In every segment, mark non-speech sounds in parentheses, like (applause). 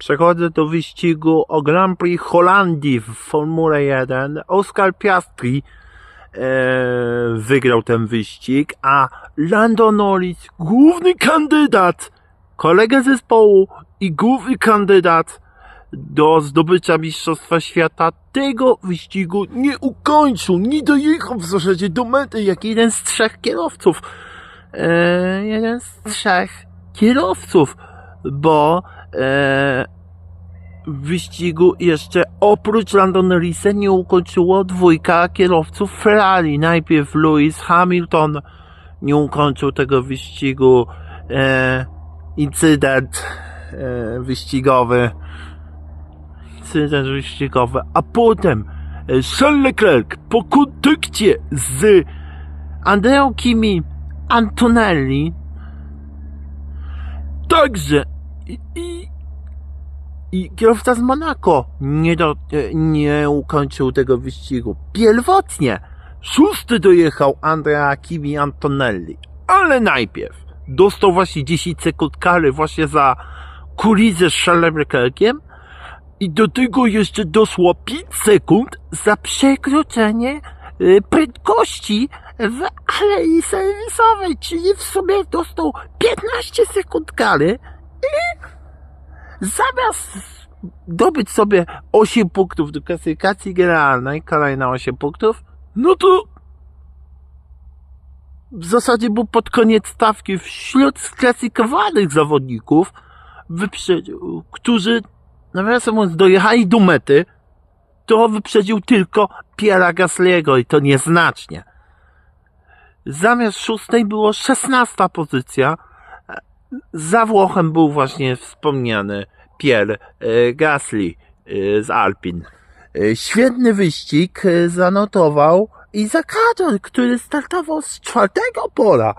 Przechodzę do wyścigu o Grand Prix Holandii w Formule 1. Oscar Piastri e, wygrał ten wyścig, a Lando Norris, główny kandydat, kolega zespołu i główny kandydat do zdobycia Mistrzostwa Świata tego wyścigu nie ukończył, nie dojechał w zasadzie do mety, jak jeden z trzech kierowców. E, jeden z trzech kierowców, bo e, wyścigu jeszcze oprócz Lando Norrisa nie ukończyło dwójka kierowców Ferrari. Najpierw Lewis Hamilton nie ukończył tego wyścigu. E, incydent e, wyścigowy. Incydent wyścigowy. A potem e, Charles Leclerc po kontakcie z Andreą Kimi Antonelli także i, i, kierowca z Monaco nie, do, e, nie ukończył tego wyścigu. Pierwotnie szósty dojechał Andrea Kimi Antonelli, ale najpierw dostał właśnie 10 sekund kary właśnie za kulizę z Charlesem Leclerciem i do tego jeszcze doszło 5 sekund za przekroczenie y, prędkości w alei serwisowej, czyli w sumie dostał 15 sekund kary zamiast dobyć sobie 8 punktów do klasyfikacji generalnej, kolejna 8 punktów, no to w zasadzie był pod koniec stawki wśród sklasyfikowanych zawodników, wyprzedził, którzy, nawiasem mówiąc, dojechali do mety, to wyprzedził tylko Piera Gasly'ego i to nieznacznie. Zamiast szóstej było szesnasta pozycja. Za Włochem był właśnie wspomniany Pierre e, Gasly e, z Alpin. E, Świetny wyścig zanotował Isaac Hadjar, który startował z czwartego pola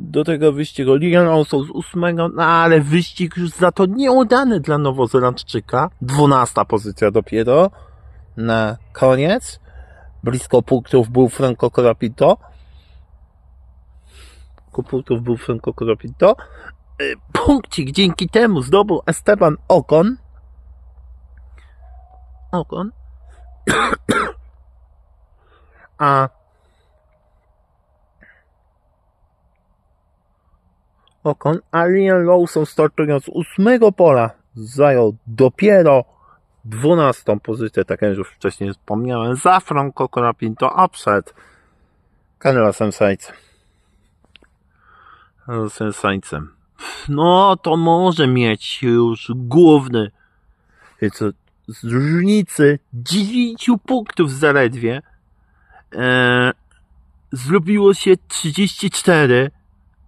do tego wyścigu. Liam Lawson z ósmego, no ale wyścig już za to nieudany dla Nowozelandczyka. Dwunasta pozycja dopiero na koniec. Blisko punktów był Franco Corapito. Punktów był Franco Corapito. Y, Punkcik dzięki temu zdobył Esteban Ocon. Ocon. (coughs) A Ocon, a Liam Lawson startując z ósmego pola zajął dopiero dwunastą pozycję, tak jak już wcześniej wspomniałem, za Franco Corapinto, a przed Carlosem Sainzem. Sainzem. No, to może mieć już główny co, z różnicy 9 punktów zaledwie e, zrobiło się 34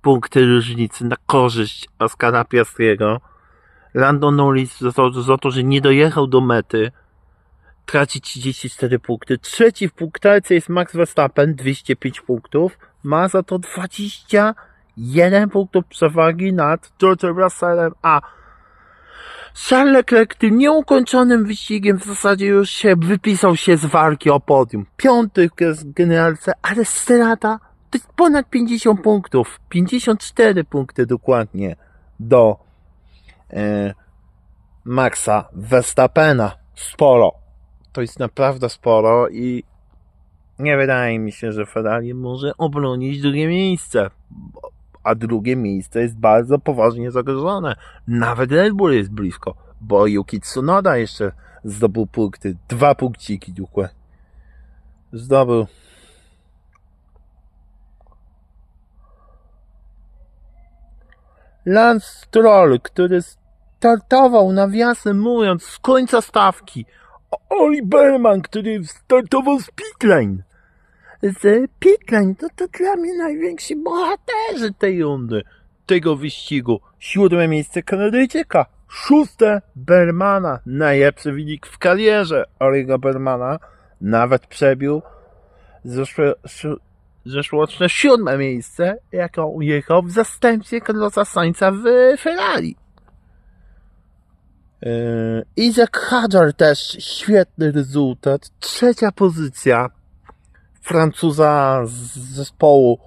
punkty różnicy na korzyść Oskara Piastriego. Lando Norris za to, za to, że nie dojechał do mety, traci 34 punkty. Trzeci w punktacji jest Max Verstappen, 205 punktów. Ma za to 21 punktów przewagi nad George'em Russellem, a Charles Leclerc tym nieukończonym wyścigiem w zasadzie już się wypisał się z walki o podium. Piąty jest generalce, ale strata to jest ponad 50 punktów. 54 punkty dokładnie do e, Maxa Verstappena. Sporo. To jest naprawdę sporo i nie wydaje mi się, że Ferrari może obronić drugie miejsce. A drugie miejsce jest bardzo poważnie zagrożone. Nawet Red Bull jest blisko, bo Yuki Tsunoda jeszcze zdobył punkty. Dwa punkciki dokładnie. Zdobył. Lance Stroll, który startował, nawiasem mówiąc, z końca stawki. Oli Berman, który startował z pitlane. Z pitlane, to, to dla mnie najwięksi bohaterzy tej rundy, tego wyścigu. Siódme miejsce Kanadyjczyka, szóste Bermana, najlepszy wynik w karierze Oliego Bermana. Nawet przebił zeszłe, zeszłoroczne siódme miejsce, jaką jechał w zastępstwie Carlosa Sainza w Ferrari. Yy, Isaac Hadjar też świetny rezultat. Trzecia pozycja Francuza z zespołu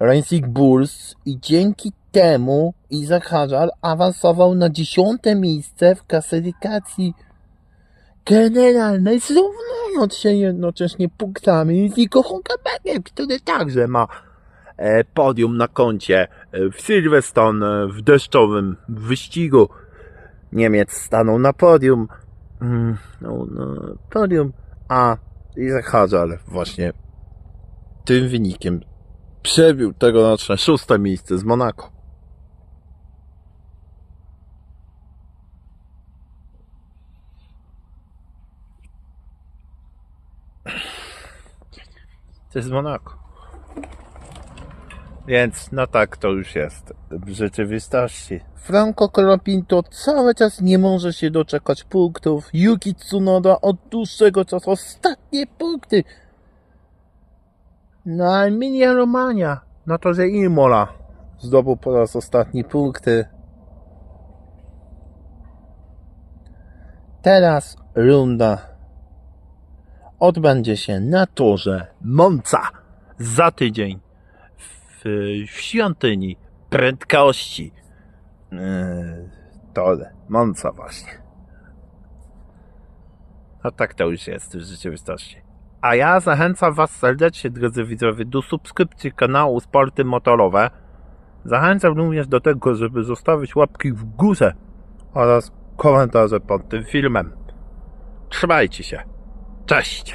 Racing Bulls i dzięki temu Isaac Hajar awansował na dziesiąte miejsce w klasyfikacji generalnej, zrównując się jednocześnie punktami z Nico Hulkenbergiem, który także ma e, podium na koncie e, w Silverstone e, w deszczowym wyścigu. Niemiec stanął na podium, mm, no, na podium, a Isaac Hajar właśnie tym wynikiem przebił tegoroczne szóste miejsce z Monako. To jest Monako. Więc no tak to już jest w rzeczywistości. Franco Colapinto cały czas nie może się doczekać punktów. Yuki Tsunoda od dłuższego czasu ostatnie punkty. Na Emilia Romania na torze Imola zdobył po raz ostatni punkty. Teraz runda odbędzie się na torze Monza za tydzień w, w świątyni prędkości. Yy, tole Monza właśnie. No tak to już jest w rzeczywistości. A ja zachęcam Was serdecznie, drodzy widzowie, do subskrypcji kanału Sporty Motorowe. Zachęcam również do tego, żeby zostawić łapki w górze oraz komentarze pod tym filmem. Trzymajcie się. Cześć!